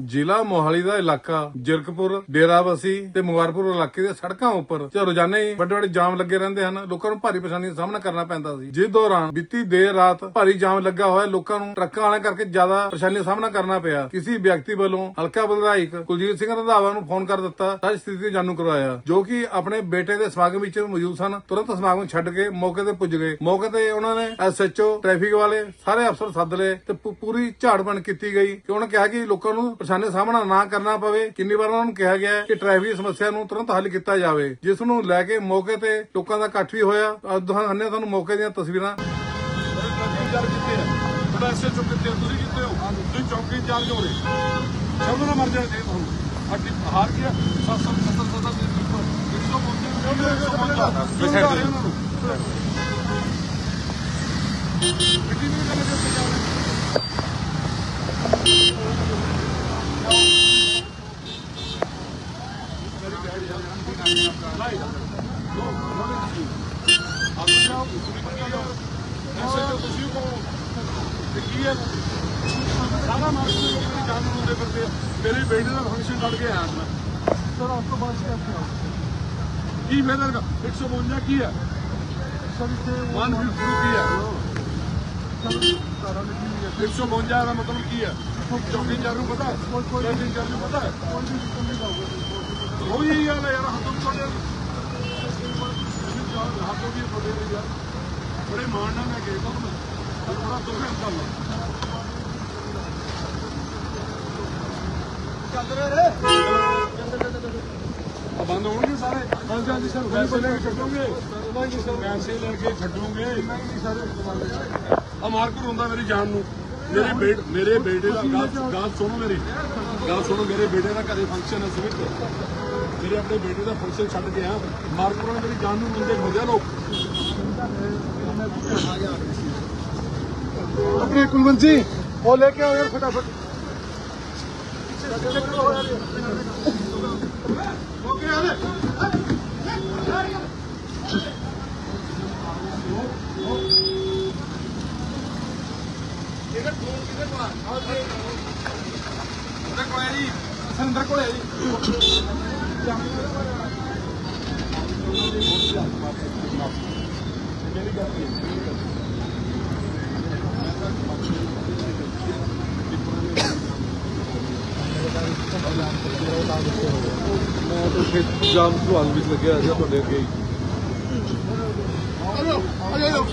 ਜ਼ਿਲ੍ਹਾ ਮੋਹਾਲੀ ਦਾ ਇਲਾਕਾ, ਜਿਰਕਪੁਰ, ਡੇਰਾਬਸੀ ਤੇ ਮੁਬਾਰਕਪੁਰ ਇਲਾਕੇ ਦੇ ਸੜਕਾਂ ਉੱਪਰ ਚ ਰੋਜ਼ਾਨਾ ਹੀ ਵੱਡੇ ਵੱਡੇ ਜਾਮ ਲੱਗੇ ਰਹਿੰਦੇ ਹਨ। ਲੋਕਾਂ ਨੂੰ ਭਾਰੀ ਪਰੇਸ਼ਾਨੀ ਦਾ ਸਾਹਮਣਾ ਕਰਨਾ ਪੈਂਦਾ ਸੀ। ਜਿਸ ਦੌਰਾਨ ਬੀਤੀ ਦੇਰ ਰਾਤ ਭਾਰੀ ਜਾਮ ਲੱਗਾ ਹੋਇਆ, ਲੋਕਾਂ ਨੂੰ ਟਰੱਕਾਂ ਵਾਲਿਆਂ ਕਰਕੇ ਜ਼ਿਆਦਾ ਪਰੇਸ਼ਾਨੀ ਦਾ ਸਾਹਮਣਾ ਕਰਨਾ ਪਿਆ। ਕਿਸੇ ਵਿਅਕਤੀ ਵੱਲੋਂ ਹਲਕਾ ਵਿਧਾਇਕ ਕੁਲਜੀਤ ਸਿੰਘ ਰੰਧਾਵਾ ਨੂੰ ਫੋਨ ਕਰ ਦਿੱਤਾ, ਤਾਂ ਸਥਿਤੀ ਜਾਣੂ ਕਰਵਾਇਆ, ਜੋ ਕਿ ਆਪਣੇ ਬੇਟੇ ਦੇ ਸਮਾਗਮ ਵਿੱਚ ਮੌਜੂਦ ਸਨ। ਤੁਰੰਤ ਸਮਾਗਮ ਛੱਡ ਕੇ ਮੌਕੇ ਤੇ ਪੁੱਜ ਗਏ। ਮੌਕੇ ਤੇ ਉਹਨਾਂ ਨੇ ਐਸਐਚਓ ਟ੍ਰੈਫਿਕ ਵਾਲੇ ਸਾਰੇ ਅਫਸਰ ਸੱਦ ਲਏ ਤੇ ਪੂ- ਪੂਰੀ ਝਾੜਬਣ ਕੀਤੀ ਗਈ ਕਿ ਉਹਨਾਂ ਕਿਹਾ ਕਿ ਲੋਕਾਂ ਨੂੰ ਪਰੇਸ਼ਾਨੀ ਸਾਹਮਣਾ ਨਾ ਕਰਨਾ ਪਵੇ ਕਿੰਨੀ ਵਾਰ ਉਹਨਾਂ ਨੂੰ ਕਿਹਾ ਗਿਆ ਕਿ ਟ੍ਰੈਫਿਕ ਸਮੱਸਿਆ ਨੂੰ ਤੁਰੰਤ ਹੱਲ ਕੀਤਾ ਜਾਵੇ ਜਿਸ ਨੂੰ ਲੈ ਕੇ ਮੌਕੇ ਤੇ ਲੋਕਾਂ ਦਾ ਇਕੱਠ ਵੀ ਹੋਇਆ ਅੱਜ ਦਿਖਾਉਂਦੇ ਤੁਹਾਨੂੰ ਮੌਕੇ ਦੀਆਂ ਤਸਵੀਰਾਂ ਇੰਚਾਰਜ ਕਿੱਥੇ ਕਿੱਥੇ ਤੁਸੀਂ ਕਿੱਥੇ ਹੋ ਤੁਸੀਂ ਚੌਕੀ ਇੰਚਾਰਜ ਹੋ ਰਹੇ ਸਭ ਨੂੰ ਮਰ ਜਾਣਾ ਚਾਹੀਦਾ ਤੁਹਾਨੂੰ ਅੱਗੇ ਹਾਰ ਗਿਆ 770 770 ਦੇ ਉੱਪਰ 150 ਪਹੁੰਚਿਆ ਮਿੱਟੀ ਨਹੀਂ ਕਰਨੇ ਦੇ ਉੱਤੇ ਜਾ ਰਹੇ ਐਸਐਚਓ ਤੁਸੀਂ ਕੋ ਤੇ ਕੀ ਹੈ? ਸਾਰਾ ਮਾਸਟਰ ਲੋਕਾਂ ਦੀ ਜਾਨ ਨੂੰ ਦੇ ਵਰਤੇ ਮੇਰੀ ਬੇਟੀ ਦਾ ਫੰਕਸ਼ਨ ਕੱਢ ਕੇ ਆਇਆ ਮੈਂ ਸਰ ਆਪ ਤੋਂ ਬਾਅਦ ਕਰਤੇ ਆਓ ਕੀ ਵੇਦਰ ਦਾ 152 ਕੀ ਹੈ ਸਰ ਇਸੇ 150 ਕੀ ਹੈ ਸਰ 152 ਦਾ ਮਤਲਬ ਕੀ ਹੈ ਚੌਕੀਦਾਰ ਨੂੰ ਪਤਾ ਹੈ ਚੌਕੀਦਾਰ ਨੂੰ ਪਤਾ ਹੈ ਕੋਈ ਵੀ ਨਹੀਂ ਹੋਊਗਾ ਉਹ ਹੀ ਗੱਲ ਹੈ ਯਾਰ ਹੱਥੋਂ ਛੋੜੇ आपको भी तो दे रही है बड़े मानना मैं कहता हूँ मैं थोड़ा दुख है चल बंद होंगे सारे हाँ जी हाँ जी सर पैसे लेके छड़ोगे पैसे लेके छड़ोगे इन्ना ही नहीं सारे हमार को रोंदा मेरी जान ਨੂੰ ਮੇਰੇ ਬੇਟ, ਮੇਰੇ ਬੇਟੇ ਦਾ ਗੱਲ ਗੱਲ ਸੁਣੋ ਮੇਰੀ। ਗੱਲ ਸੁਣੋ, ਮੇਰੇ ਬੇਟੇ ਦਾ ਘਰੇ ਫੰਕਸ਼ਨ ਹੈ ਸਵਿਟ ਮੇਰੇ ਆਪਣੇ ਬੇਟੇ ਦਾ ਫੰਕਸ਼ਨ ਛੱਡ ਕੇ ਆ। ਮਾਰਕੋਰਾ ਮੇਰੀ ਜਾਨ ਨੂੰ ਮੁੰਡੇ ਹੋ ਗਿਆ ਲੋਕ। ਆਪਣੇ ਕੁਲਵੰਤ ਜੀ, ਉਹ ਲੈ ਕੇ ਆਓ ਯਾਰ ਫਟਾਫਟ। ਓਕੇ ਯਾਰ ਕਿਧਰ ਫੋਨ ਕਿਧਰ ਕੋਲ ਆ। ਉਹਦੇ ਕੋਲ ਹੈ ਜੀ। ਸਿੰਦਰ ਕੋਲ ਹੈ ਮੈਂ ਤਾਂ ਖੇਤ ਜਾਮ ਸੁਹਾਨ ਵਿੱਚ ਲੱਗਿਆ ਆ ਤੁਹਾਡੇ ਅੱਗੇ ਹੀ। ਆਜੋ ਆਜੋ